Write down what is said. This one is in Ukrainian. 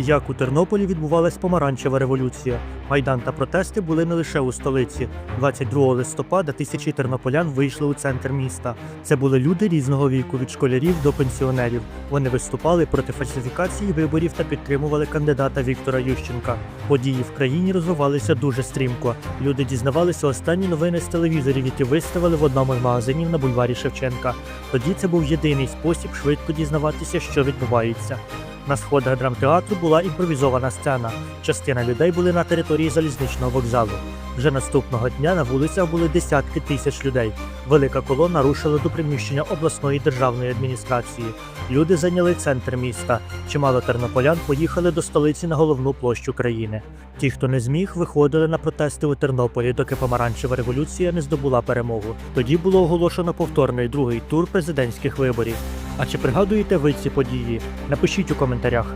Як у Тернополі відбувалась помаранчева революція. Майдан та протести були не лише у столиці. 22 листопада тисячі тернополян вийшли у центр міста. Це були люди різного віку, від школярів до пенсіонерів. Вони виступали проти фальсифікації виборів та підтримували кандидата Віктора Ющенка. Події в країні розвивалися дуже стрімко. Люди дізнавалися останні новини з телевізорів, які виставили в одному з магазинів на бульварі Шевченка. Тоді це був єдиний спосіб швидко дізнаватися, що відбувається. На сходах драмтеатру була імпровізована сцена. Частина людей були на території залізничного вокзалу. Вже наступного дня на вулицях були десятки тисяч людей. Велика колона рушила до приміщення обласної державної адміністрації. Люди зайняли центр міста. Чимало тернополян поїхали до столиці на головну площу країни. Ті, хто не зміг, виходили на протести у Тернополі, доки помаранчева революція не здобула перемогу. Тоді було оголошено повторний другий тур президентських виборів. А чи пригадуєте ви ці події? Напишіть у коментарях.